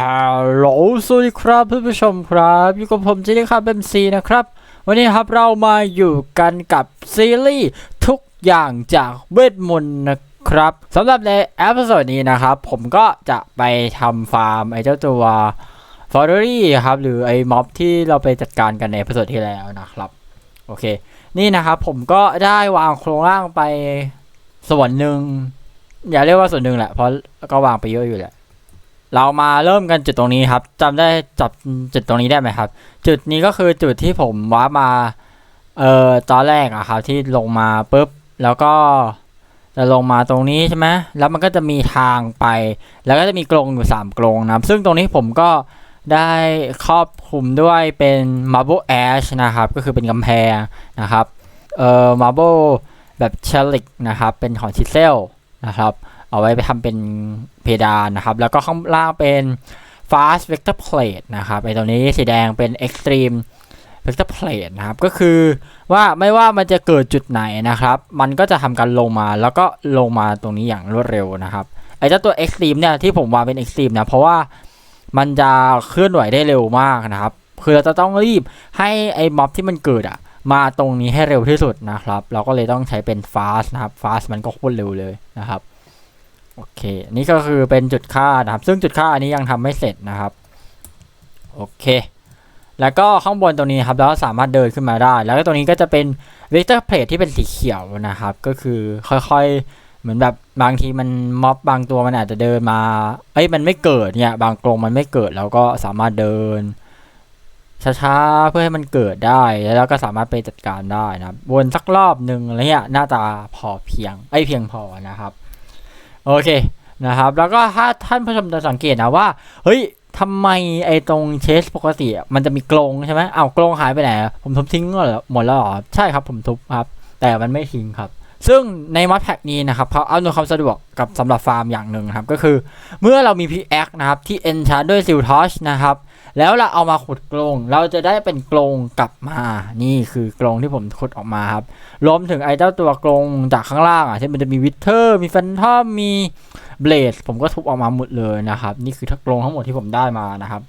ฮัลโหลสวัสดีครับเพื่อนผู้ชมครับ อยู่กับผมจีนี่ครับเอ็มซีนะครับ วันนี้ครับเรามาอยู่กันกับซีรีส์ทุกอย่างจากเวทมนต์นะครับสำหรับในเอพิโซดนี้นะครับ ผมก็จะไปทำฟาร์มไอ้เจ้าตัวฟอร์รี่ครับ หรือไอ้ม็อบที่เราไปจัดการกันในเอพิโซดที่แล้วนะครับ โอเค นี่นะครับผมก็ได้วางโครงร่างไปส่วนหนึ่งอย่าเรียกว่าส่วนหนึ่งแหละเพราะก็วางไปเยอะอยู่แหละ เรามาเริ่มกันจุดตรงนี้ครับจำได้จับจุดตรงนี้ได้ไหมครับ จุดนี้ก็คือจุดที่ผมว้ามาเอ่อตอนแรกอะครับที่ลงมาปุ๊บแล้วก็จะลงมาตรงนี้ใช่ไหมแล้วมันก็จะมีทางไป แล้วก็จะมีกรงอยู่3กรงนะซึ่งตรงนี้ผมก็ได้ครอบคลุมด้วยเป็น marble ash นะครับ ก็คือเป็นกำแพงนะครับเอ่อ marble แบบเชลิกนะครับ เป็นของชิเซลนะครับ เอาไว้ไปทำเป็นเพดานนะครับ แล้วก็ข้างล่างเป็น fast vector plate นะครับไอตัวนี้สีแดงเป็น extreme vector plate นะครับ ก็คือว่าไม่ว่ามันจะเกิดจุดไหนนะครับ มันก็จะทำการลงมาแล้วก็ลงมาตรงนี้อย่างรวดเร็วนะครับไอเจ้าตัว extreme เนี่ยที่ผมวางเป็น extreme นะเพราะว่ามันจะเคลื่อนไหวได้เร็วมากนะครับ คือเราจะต้องรีบให้ไอ้ม็อบที่มันเกิดอะมาตรงนี้ให้เร็วที่สุดนะครับ เราก็เลยต้องใช้เป็น fast นะครับ fast มันก็โคตรเร็วเลยนะครับ โอเค นี่ก็คือเป็นจุดค่านะครับ ซึ่งจุดค่าอันนี้ยังทำไม่เสร็จนะครับ โอเค แล้วก็ข้างบนตรงนี้ครับเราสามารถเดินขึ้นมาได้ แล้วก็ตรงนี้ก็จะเป็นเวกเตอร์เพลทที่เป็นสีเขียวนะครับ ก็คือค่อยๆ เหมือนแบบบางทีมันม็อบบางตัวมันอาจจะเดินมา เอ้ยมันไม่เกิดเนี่ย บางกรงมันไม่เกิดเราก็สามารถเดินช้าๆ เพื่อให้มันเกิดได้แล้วก็สามารถไปจัดการได้นะครับวนสักรอบหนึ่งอะไรเงี้ยหน้าตาพอเพียงไอ้เพียงพอนะครับ โอเคนะครับ แล้วก็ถ้าท่านผู้ชมจะสังเกตนะว่า เฮ้ยทำไมไอ้ตรงเชสปกติมันจะมีกรงใช่ไหมเอากรงหายไปไหน ผมทุบทิ้งหมดแล้วหมดแล้วหรอ ใช่ครับผมทุบครับ แต่มันไม่ทิ้งครับ ซึ่งในมัดแพ็กนี้นะครับเขาเอาหน่วยความสะดวกกับสำหรับฟาร์มอย่างหนึ่งครับ ก็คือเมื่อเรามีพีแอคนะครับที่เอนชาร์ด้วยซิลทอชนะครับ แล้วเราเอามาขุดกรงเราจะได้เป็นกรงกลับมา นี่คือกรงที่ผมขุดออกมาครับรวมถึงไอ้เจ้าตัวกรงจากข้างล่างอะที่มันจะมีวิเทอร์มีแฟนทอมมีเบลดผมก็ทุบออกมาหมดเลยนะครับ นี่คือทั้งกรงทั้งหมดที่ผมได้มานะครับ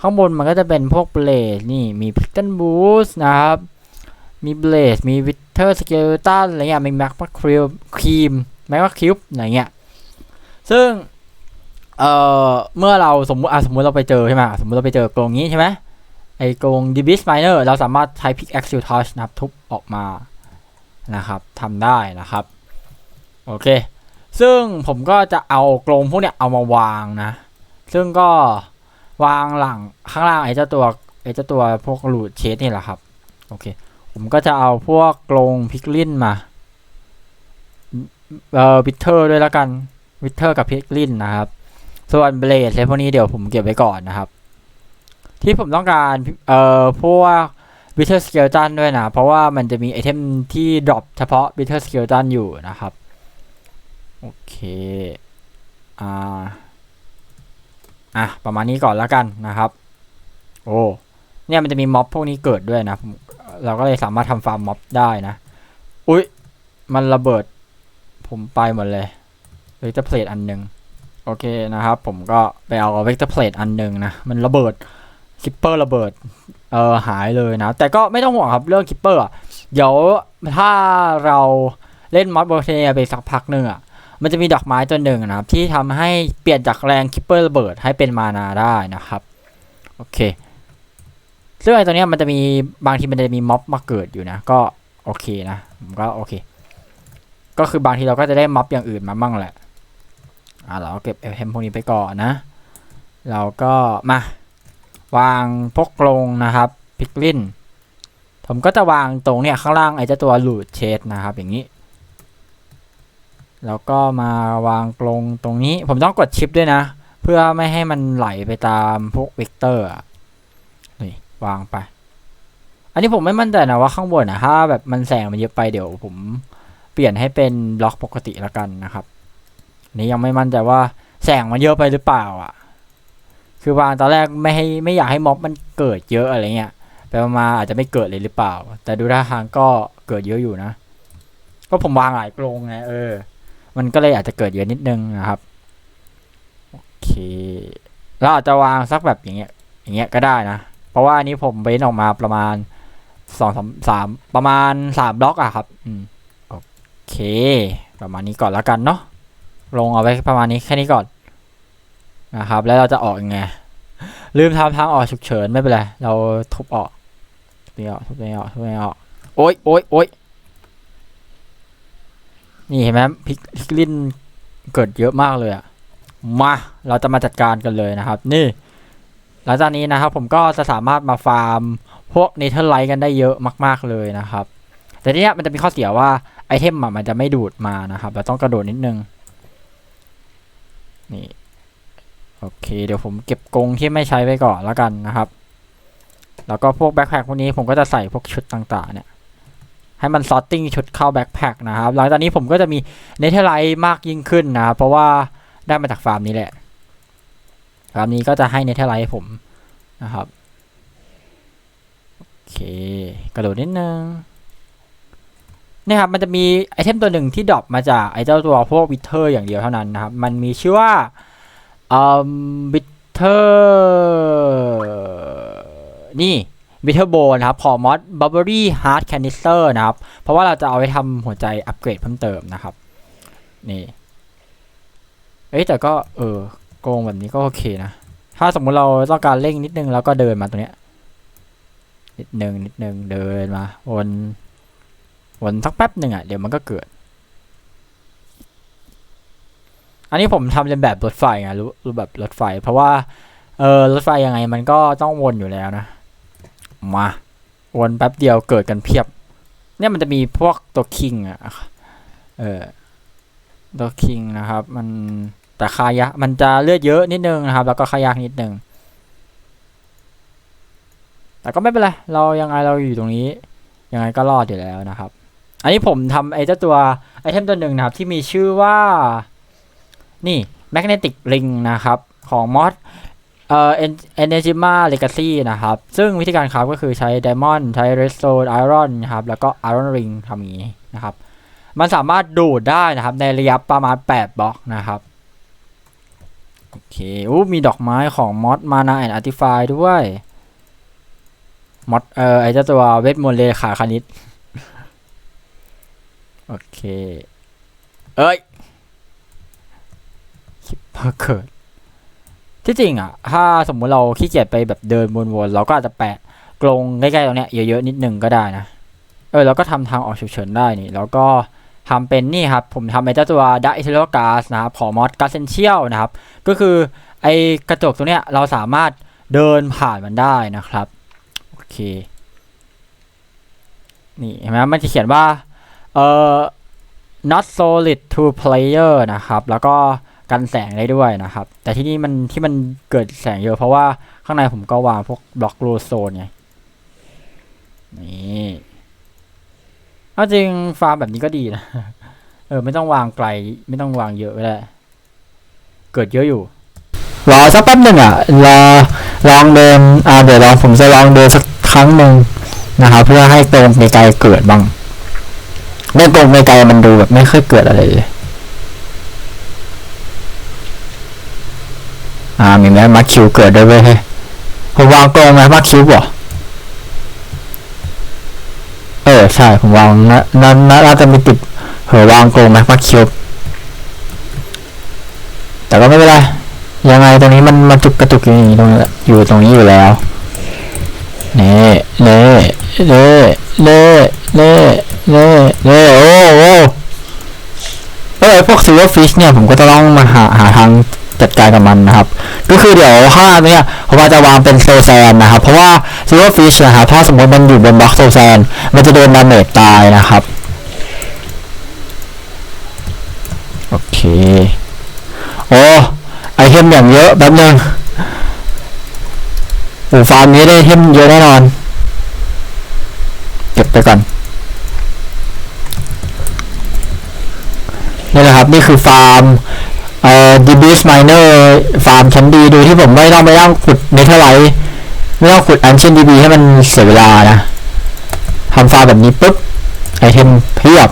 ข้างบนมันก็จะเป็นพวกเบลดนี่มีพิกเกิลบูสนะครับมีเบลดมีวิเทอร์สเกลตันอะไรเงี้ยมีแม็กมาครีมครีมแม็กมาคิวอะไรเงี้ยซึ่ง เอ่อเมื่อเราสมมติอะสมมติเราไปเจอใช่ไหมสมมติเราไปเจอกรงนี้ใช่ไหมไอ้กรงดิบิสไมเนอร์เราสามารถใช้พิกแอคซิลทอชนะครับทุบออกมานะครับทำได้นะครับ โอเค ซึ่งผมก็จะเอากรงพวกเนี้ยเอามาวางนะ ซึ่งก็วางหลังข้างล่างไอ้เจ้าตัวไอ้เจ้าตัวพวกรูดเชสนี่แหละครับ โอเค ผมก็จะเอาพวกกรงพิกลินมาเอ่อวิเทอร์ด้วยแล้วกันวิเทอร์กับพิกลินนะครับ ส่วนเบลดอะไรพวกนี้เดี๋ยวผมเก็บไว้ก่อนนะครับ ที่ผมต้องการเอ่อพวกบิทเทอร์สเกลตันด้วยนะ เพราะว่ามันจะมีไอเทมที่ดรอปเฉพาะบิทเทอร์สเกลตันอยู่นะครับ โอเค อ่า อะ ประมาณนี้ก่อนแล้วกันนะครับ โอ้เนี่ยมันจะมีม็อบพวกนี้เกิดด้วยนะ เราก็เลยสามารถทำฟาร์มม็อบได้นะ อุ๊ย มันระเบิด ผมไปหมดเลยเลยจะเพลทอันหนึ่ง โอเคนะครับ ผมก็ไปเอาเวกเตอร์เพลทอันหนึ่งนะ มันระเบิดคิปเปอร์ระเบิดเออหายเลยนะ แต่ก็ไม่ต้องห่วงครับเรื่องคิปเปอร์เดี๋ยวถ้าเราเล่นมอดโบเทเนียไปสักพักหนึ่งอะมันจะมีดอกไม้ตัวหนึ่งนะครับ ที่ทำให้เปลี่ยนจากแรงคิปเปอร์ระเบิดให้เป็นมานาได้นะครับ โอเคซึ่งไอ้ตัวเนี้ยมันจะมีบางทีมันจะมีม็อบมาเกิดอยู่นะ ก็โอเคนะผมก็โอเค ก็คือบางทีเราก็จะได้ม็อบอย่างอื่นมาบ้างแหละ อ่าเราเก็บไอเทมพวกนี้ไปก่อนนะ เราก็มาวางพวกกรงนะครับพิกลินผมก็จะวางตรงเนี่ยข้างล่างไอ้เจ้าตัวลูดเชดนะครับอย่างนี้ แล้วก็มาวางกรงตรงนี้ผมต้องกดชิปด้วยนะ เพื่อไม่ให้มันไหลไปตามพวกเวกเตอร์นี่วางไป อันนี้ผมไม่มั่นใจนะว่าข้างบนนะถ้าแบบมันแสงมันเยอะไปเดี๋ยวผมเปลี่ยนให้เป็นบล็อกปกติแล้วกันนะครับ นี่ยังไม่มั่นใจว่าแสงมันเยอะไปหรือเปล่าอะ คือวางตอนแรกไม่ให้ไม่อยากให้ม็อบมันเกิดเยอะอะไรเงี้ยไปมาอาจจะไม่เกิดเลยหรือเปล่า แต่ดูท่าทางก็เกิดเยอะอยู่นะ ก็ผมวางหลายกรงไงเออ มันก็เลยอาจจะเกิดเยอะนิดนึงนะครับโอเคเราอาจจะวางสักแบบอย่างเงี้ย อย่างเงี้ยก็ได้นะ เพราะว่าอันนี้ผมเว้นออกมาประมาณสองสามสามประมาณสามบล็อกอะครับ อืมโอเค ประมาณนี้ก่อนแล้วกันเนาะ ลงเอาไว้ประมาณนี้แค่นี้ก่อนนะครับ แล้วเราจะออกยังไง ลืมทำทางออกฉุกเฉินไม่เป็นไร เราทุบออกทุบไม่ออกทุบไม่ออกทุบไม่ออก โอ๊ยโอ๊ยโอ๊ยนี่เห็นไหมพิกพิกลินเกิดเยอะมากเลยอะมา เราจะมาจัดการกันเลยนะครับ นี่ หลังจากนี้นะครับ ผมก็จะสามารถมาฟาร์มพวกเนเธอร์ไลท์กันได้เยอะมาก ๆเลยนะครับ แต่ทีนี้มันจะมีข้อเสียว่าไอเทมมันจะไม่ดูดมานะครับ เราต้องกระโดดนิดนึง นี่โอเค เดี๋ยวผมเก็บกรงที่ไม่ใช้ไว้ก่อนแล้วกันนะครับ แล้วก็พวกแบ็คแพคพวกนี้ผมก็จะใส่พวกชุดต่างๆ เนี่ย ให้มันซอตติ้งชุดเข้าแบ็คแพคนะครับ หลังจากนี้ผมก็จะมีเนเธอร์ไลท์มากยิ่งขึ้นนะครับเพราะว่าได้มาจากฟาร์มนี้แหละ ฟาร์มนี้ก็จะให้เนเธอร์ไลท์ผมนะครับ โอเค กระโดดนิดนึง นี่ครับมันจะมีไอเทมตัวหนึ่งที่ดรอปมาจากไอเจ้าตัวพวกวิเทอร์อย่างเดียวเท่านั้นนะครับ มันมีชื่อว่าอืมวิเทอร์นี่วิเทอร์โบนะครับของมอสบับเบอรี่ฮาร์ดแคนิสเตอร์นะครับ เพราะว่าเราจะเอาไว้ทำหัวใจอัปเกรดเพิ่มเติมนะครับ นี่ เอ้แต่ก็ เออโกงแบบนี้ก็โอเคนะ ถ้าสมมุติเราต้องการเร่งนิดนึง แล้วก็เดินมาตรงเนี้ยนิดนึงนิดนึงเดินมาวน วนสักแป๊บหนึ่งอะเดี๋ยวมันก็เกิด อันนี้ผมทำเป็นแบบรถไฟไงรู้รู้แบบรถไฟ เพราะว่า เออรถไฟยังไงมันก็ต้องวนอยู่แล้วนะ มาวนแป๊บเดียวเกิดกันเพียบ เนี่ยมันจะมีพวกตัวคิงอะเออตัวคิงนะครับ มันแต่คายะมันจะเลือดเยอะนิดนึงนะครับ แล้วก็คายากนิดนึงแต่ก็ไม่เป็นไร เรายังไงเราอยู่ตรงนี้ ยังไงก็รอดอยู่แล้วนะครับ อันนี้ผมทำไอ้เจ้าตัวไอเทมตัวหนึ่งนะครับ ที่มีชื่อว่า นี่ Magnetic Ring นะครับ ของมอสเอ่อ Energema Legacy นะครับ ซึ่งวิธีการคราฟก็คือใช้ Diamond ใช้ Redstone Iron นะครับ แล้วก็ Iron Ring ทำอย่างนี้นะครับ มันสามารถดูดได้นะครับ ในระยะประมาณ 8บล็อกนะครับโอเคอู้มีดอกไม้ของมอสมานาแอนอาร์ติฟายด้วยมอดเอ่อไอเจ้าตัวเวทมนต์เลขาคณิต โอเค เอ้ยคิปเปอเกิด ที่จริงอะ ถ้าสมมุติเราขี้เกียจไปแบบเดินวนๆ เราก็อาจจะแปะกรงใกล้ๆตรงเนี้ยเยอะๆนิดนึงก็ได้นะ เออเราก็ทำทางออกฉุกเฉินได้นี่ แล้วก็ทำเป็นนี่ครับ ผมทำไอ้เจ้าตัวดัอิเทโลกาสนะครับ ของมอสกาเซนเชียลนะครับ ก็คือไอ้กระจกตัวเนี้ยเราสามารถเดินผ่านมันได้นะครับ โอเค นี่เห็นไหมมันจะเขียนว่า เอ่อ not solid to player นะครับ แล้วก็กันแสงได้ด้วยนะครับ แต่ที่นี่มันที่มันเกิดแสงเยอะเพราะว่าข้างในผมก็วางพวกบล็อกโลโซนไง นี่เอาจริงฟาร์มแบบนี้ก็ดีนะ เออ ไม่ต้องวางไกล ไม่ต้องวางเยอะก็ได้ เกิดเยอะอยู่ รอสักแป๊บหนึ่งอะ รอลองเดินอ่าเดี๋ยวลองผมจะลองเดินสักครั้งหนึ่งนะครับ เพื่อให้ตรงไกลเกิดบ้าง ไม่ตรงไกลๆมันดูแบบไม่ค่อยเกิดอะไรเลยอ่ามีไหมมาคิวเกิดด้วยเว้ยเฮ้ยผมวางตรงไหมมาคิวบ่เออใช่ผมวางนะนั่นน่าจะมีติดเหอวางตรงไหมมาคิวแต่ก็ไม่เป็นไรยังไงตรงนี้มันมันจุกกระตุกอยู่ตรงนี้อยู่ตรงนี้อยู่แล้วเน่เน่เน่เน่เน่เน่เน่ โอ้โอ้เออพวกซิลเวอร์ฟิชเนี่ยผมก็จะต้องมาหาหาทางจัดการกับมันนะครับ ก็คือเดี๋ยวข้างล่าเนี่ยผมอาจจะวางเป็นโซแซนนะครับ เพราะว่าซิลเวอร์ฟิชนะครับถ้าสมมติมันอยู่บนบล็อกโซแซนมันจะโดนดาเมจตายนะครับ โอเคโอ้ไอเทมอย่างเยอะแป๊บนึงโอ้ฟาร์มนี้ได้เทมเยอะแน่นอน เก็บไปก่อน นี่แหละครับ นี่คือฟาร์มเอ่อดีบิสไมเนอร์ฟาร์มชั้นดีโดยที่ผมไม่ต้องไปนั่งขุดเนเธอร์ไลท์ไม่ต้องขุดอันเชนดีบีให้มันเสียเวลานะทำฟาร์มแบบนี้ปุ๊บไอเทมเพียบ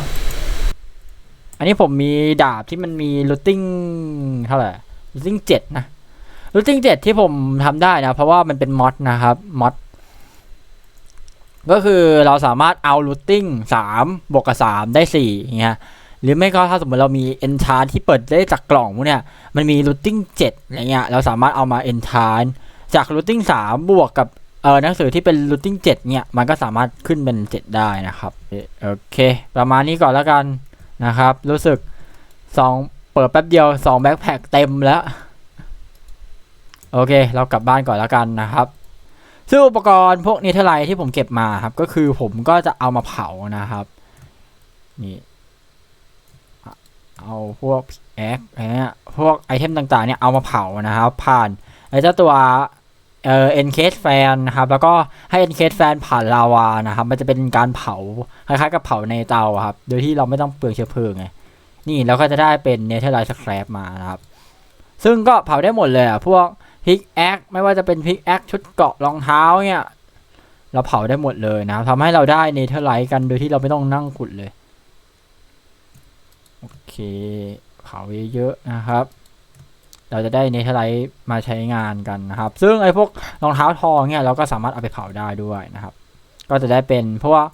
อันนี้ผมมีดาบที่มันมีลูตติ้งเท่าไหร่ลูตติ้งเจ็ดนะรูทติ้งเจ็ดที่ผมทำได้นะ เพราะว่ามันเป็นมอดนะครับมอดก็คือเราสามารถเอารูทติ้งสามบวกกับสามได้สี่อย่างเงี้ย หรือไม่ก็ถ้าสมมติเรามีเอนชานที่เปิดได้จากกล่องพวกเนี่ยมันมีรูทติ้งเจ็ดอะไรเงี้ยเราสามารถเอามาเอนชานจากรูทติ้งสามบวกกับเออหนังสือที่เป็นรูทติ้งเจ็ดเนี่ยมันก็สามารถขึ้นเป็นเจ็ดได้นะครับโอเคประมาณนี้ก่อนแล้วกันนะครับ รู้สึกสองเปิดแป๊บเดียวสองแบ็คแพคเต็มแล้ว โอเค เรากลับบ้านก่อนแล้วกันนะครับซึ่งอุปกรณ์พวกนี้เทไรที่ผมเก็บมาครับ ก็คือผมก็จะเอามาเผานะครับ นี่ เอาพวกแอคอะไรเงี้ยพวกไอเทมต่างๆเนี่ยเอามาเผานะครับ ผ่านไอเจ้าตัวเอ่อเอ็นเคสแฟนนะครับแล้วก็ให้เอ็นเคสแฟนผ่านลาวานะครับ มันจะเป็นการเผาคล้ายๆกับเผาในเตาครับ โดยที่เราไม่ต้องเปลืองเชื้อเพลิงไงนี่เราก็จะได้เป็นเนเธอร์ไลท์สแครปมานะครับ ซึ่งก็เผาได้หมดเลยอะพวกพิกแอคไม่ว่าจะเป็นพิกแอคชุดเกาะรองเท้าเนี่ยเราเผาได้หมดเลยนะทำให้เราได้เนเธอร์ไลท์กันโดยที่เราไม่ต้องนั่งขุดเลย โอเคเผาเยอะๆนะครับ เราจะได้เนเธอร์ไลท์มาใช้งานกันนะครับ ซึ่งไอ้พวกรองเท้าทองเนี่ยเราก็สามารถเอาไปเผาได้ด้วยนะครับ ก็จะได้เป็นเพราะว่า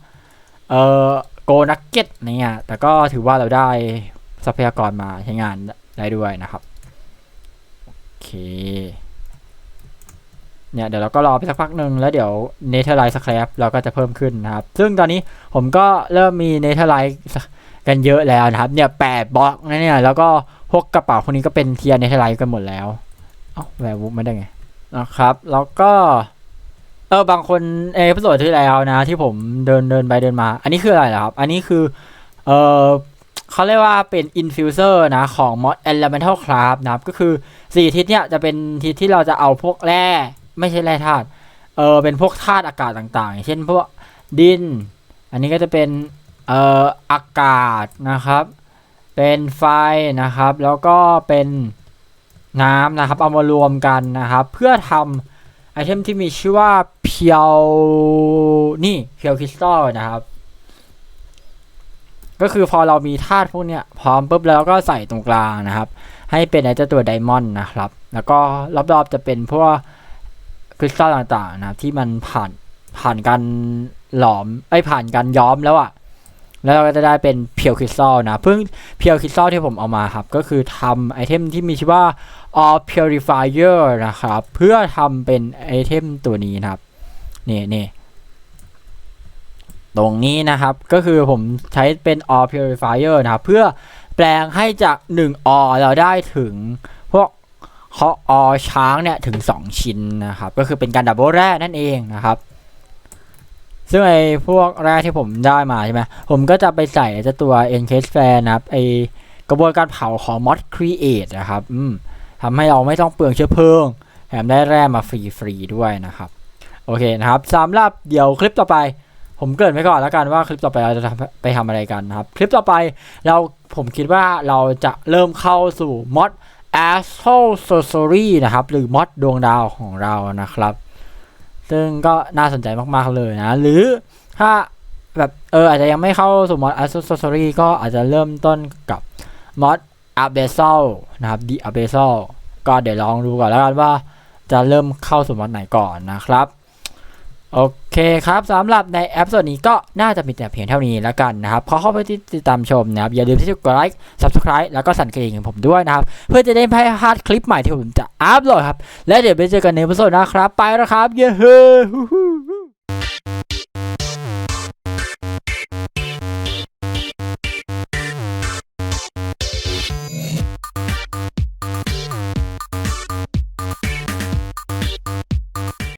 เอ่อโกนักเก็ตเนี่ยแต่ก็ถือว่าเราได้ทรัพยากรมาใช้งานได้ด้วยนะครับโอเคเนี่ยเดี๋ยวเราก็รอไปสักพักหนึ่งแล้วเดี๋ยวเนเธอร์ไลท์สแครปเราก็จะเพิ่มขึ้นนะครับ ซึ่งตอนนี้ผมก็เริ่มมีเนเธอร์ไลท์ กันเยอะแล้วนะครับ เนี่ยแปดบล็อกนะเนี่ยแล้วก็พวกกระเป๋าพวกนี้ก็เป็นเทียร์เนเธอร์ไลท์กันหมดแล้วเอ้าแวร์วูฟไม่ได้ไงนะครับ แล้วก็เออบางคนเอพิโซดที่แล้วนะ ที่ผมเดินเดินไปเดินมา อันนี้คืออะไรเหรอครับ อันนี้คือเออเขาเรียกว่าเป็น infuser นะ ของ mod elemental craft นะครับ ก็คือสี่ทิศเนี่ยจะเป็นทิศที่เราจะเอาพวกแร่ ไม่ใช่แร่ธาตุเออเป็นพวกธาตุอากาศต่างๆ เช่นพวกดิน อันนี้ก็จะเป็น เอ่ออากาศนะครับ เป็นไฟนะครับ แล้วก็เป็นน้ำนะครับ เอามารวมกันนะครับ เพื่อทำไอเทมที่มีชื่อว่าเพียวนี่เพียวคริสตัลนะครับ ก็คือพอเรามีธาตุพวกเนี้ยพร้อมปุ๊บแล้วก็ใส่ตรงกลางนะครับ ให้เป็นไอเจ้าตัวไดมอนด์นะครับ แล้วก็รอบๆจะเป็นพวกคริสตัลต่างๆนะครับ ที่มันผ่านผ่านการหลอมไอผ่านการย้อมแล้วอะ แล้วเราก็จะได้เป็นเพียวคริสตัลนะเพิ่งเพียวคริสตัลที่ผมเอามาครับ ก็คือทำไอเทมที่มีชื่อว่า all purifier นะครับ เพื่อทำเป็นไอเทมตัวนี้นะครับนี่นี่ตรงนี้นะครับก็คือผมใช้เป็น all purifier นะครับเพื่อแปลงให้จาก1อเราได้ถึงพวกเคออช้างเนี่ยถึง 2 ชิ้นนะครับ ก็คือเป็นการดับเบิลแร่นั่นเองนะครับ ซึ่งไอ้พวกแร่ที่ผมได้มาใช่ไหมผมก็จะไปใส่เจ้าตัว Encase Fan นะครับไอกระบวนการเผาของ Mod Create นะครับอืมทำให้เราไม่ต้องเปลืองเชื้อเพลิงแถมได้แร่มาฟรีๆด้วยนะครับ โอเคนะครับสำหรับเดี๋ยวคลิปต่อไป ผมเกริดไว้ก่อนแล้วกันว่าคลิปต่อไปเราจะทำไปทำอะไรกันนะครับ คลิปต่อไปเราผมคิดว่าเราจะเริ่มเข้าสู่ Mod Astral Sorcery นะครับ หรือ Mod ดวงดาวของเรานะครับ ซึ่งก็น่าสนใจมากๆเลยนะ หรือถ้าแบบเอออาจจะยังไม่เข้าสู่ mod accessory ก็อาจจะเริ่มต้นกับมอดอาเบซอลนะครับดีอาเบซอลก็เดี๋ยวลองดูก่อนแล้วกันว่าจะเริ่มเข้าสู่ mod ไหนก่อนนะครับ โอเคครับสำหรับในแอปส่วนนี้ก็น่าจะมีแต่เพียงเท่านี้แล้วกันนะครับขอเข้าไปติดตามชมนะครับ อย่าลืมที่จะกดไลค์ subscribe แล้วก็สั่นกระดิ่งของผมด้วยนะครับ เพื่อจะได้ไม่พลาดคลิปใหม่ที่ผมจะอัพโหลดครับ และเดี๋ยวไปเจอกันในวิดีโอนะครับ ไปแล้วครับ เย้ฮู้